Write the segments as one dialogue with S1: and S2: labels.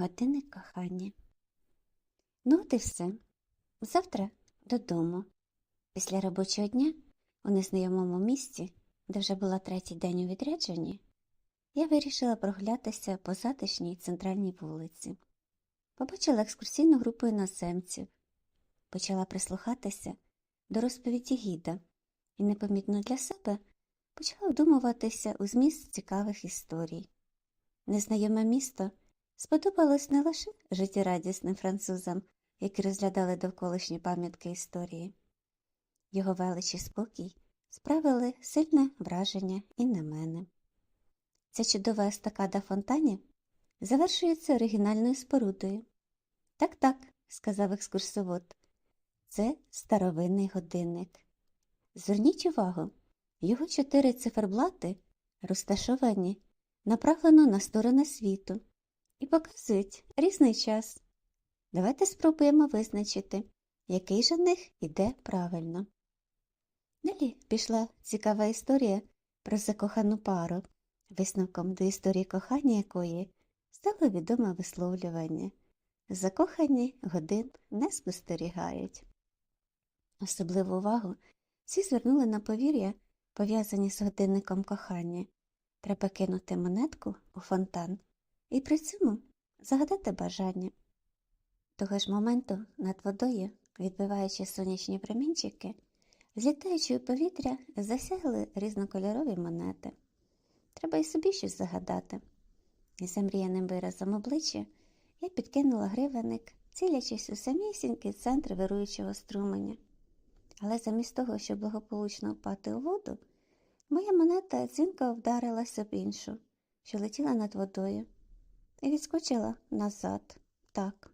S1: Годинник кохання. Ну, от і все. Завтра додому. Після робочого дня у незнайомому місці, де вже була третій день у відрядженні, я вирішила прогулятися по затишній центральній вулиці. Побачила екскурсійну групу іноземців, почала прислухатися до розповіді гіда і непомітно для себе почала вдумуватися у зміст цікавих історій. Незнайоме місто сподобалось не лише життєрадісним французам, які розглядали довколишні пам'ятки історії. Його велич і спокій справили сильне враження і на мене. Ця чудова естакада фонтанів завершується оригінальною спорудою. Так, так, сказав екскурсовод, це старовинний годинник. Зверніть увагу, його чотири циферблати розташовані направлено на сторони світу і показують різний час. Давайте спробуємо визначити, який же них іде правильно. Далі пішла цікава історія про закохану пару, висновком до історії кохання якої стало відоме висловлювання Закохані годин не спостерігають. Особливу увагу всі звернули на повір'я, пов'язані з годинником кохання. Треба кинути монетку у фонтан і при цьому загадати бажання. Того ж моменту над водою, відбиваючи сонячні промінчики, злітаючи у повітря, засягли різнокольорові монети. Треба й собі щось загадати. І замріяним виразом обличчя я підкинула гривенник, цілячись у самісінький центр вируючого струменя. Але замість того, щоб благополучно впати у воду, моя монета дзвінко вдарилася об іншу, що летіла над водою, і відскочила назад. Так.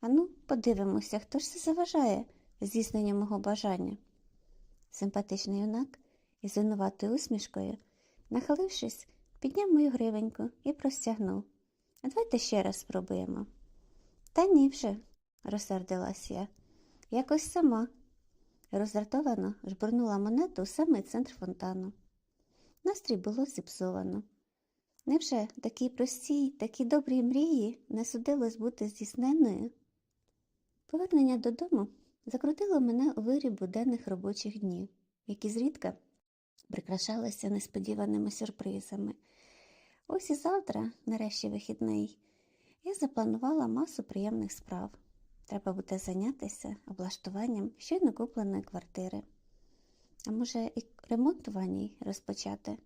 S1: Ану, подивимося, хто ж це заважає здійсненню мого бажання. Симпатичний юнак із винуватою усмішкою, нахилившись, підняв мою гривеньку і простягнув. А давайте ще раз спробуємо. Та ні вже, розсердилась я. Якось сама. Роздратовано жбурнула монету у самий центр фонтану. Настрій було зіпсовано. Невже такій простій, такій добрій мрії не судилось бути здійсненною? Повернення додому закрутило мене у вирі буденних робочих днів, які зрідка прикрашалися несподіваними сюрпризами. Ось і завтра, нарешті вихідний, я запланувала масу приємних справ. Треба буде зайнятися облаштуванням щойно купленої квартири. А може, і ремонт у ванній розпочати.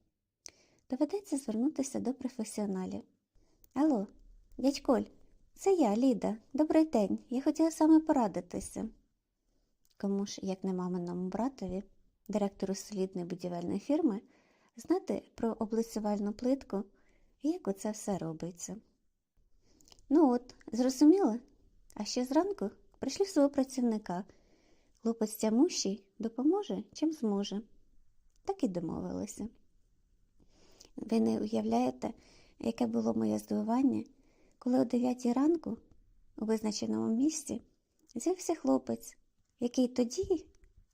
S1: Доведеться звернутися до професіоналів. Алло, дядьколь, це я, Ліда. Добрий день. Я хотіла саме порадитися. Кому ж, як не маминому братові, директору солідної будівельної фірми, знати про облицювальну плитку і як оце все робиться. Ну от, зрозуміли? А ще зранку прийшли свого працівника. Хлопець тямущий допоможе, чим зможе. Так і домовилися. Ви не уявляєте, яке було моє здивування, коли о 9 ранку у визначеному місці з'явився хлопець, який тоді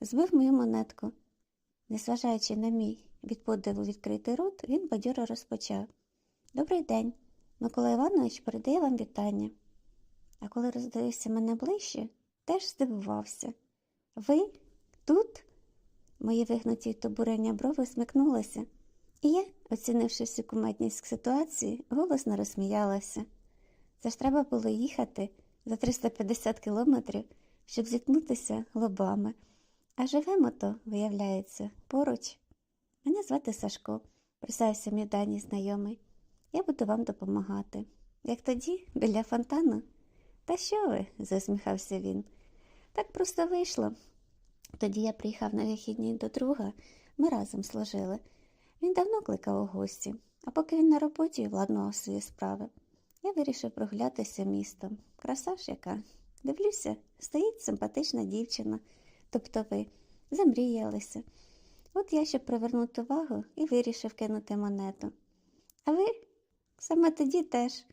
S1: збив мою монетку. Незважаючи на мій від подиву відкритий рот, він бадьоро розпочав. Добрий день, Микола Іванович передає вам вітання. А коли роздивився мене ближче, теж здивувався. Ви тут? Мої вигнуті від обурення брови смикнулися, і я, оцінивши всю кумедність ситуації, голосно розсміялася. Це ж треба було їхати за 350 кілометрів, щоб зіткнутися лобами. А живемо то, виявляється, поруч. Мене звати Сашко, представився мій даній знайомий. Я буду вам допомагати. Як тоді, біля фонтану? Та що ви? засміхався він. Так просто вийшло. Тоді я приїхав на вихідні до друга, ми разом служили. Він давно кликав у гості, а поки він на роботі владнував свої справи. Я вирішив прогулятися містом. Краса ж яка. Дивлюся, стоїть симпатична дівчина, тобто ви замріялися. От я, щоб привернути увагу, і вирішив кинути монету. А ви саме тоді теж.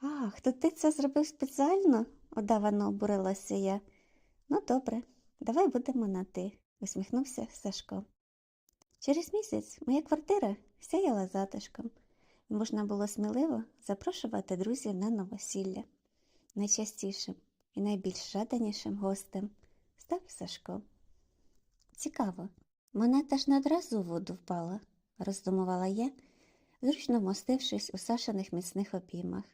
S1: Ах, то ти це зробив спеціально? одавано обурилася я. Ну, добре, давай будемо на ти, усміхнувся Сашко. Через місяць моя квартира сяяла затишком. і можна було сміливо запрошувати друзів на новосілля. Найчастішим і найбільш жаданішим гостем став Сашко. Цікаво, монета ж не одразу у воду впала, роздумувала я, зручно вмостившись у Сашиних міцних обіймах.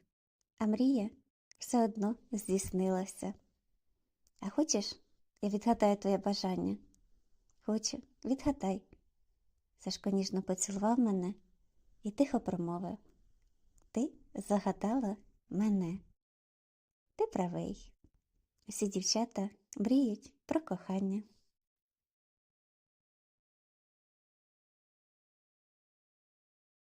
S1: А мрія все одно здійснилася. А хочеш, я відгадаю твоє бажання? Хочу, відгадай. Сашко ніжно поцілував мене і тихо промовив. Ти загадала мене. Ти правий. Усі дівчата мріють про кохання.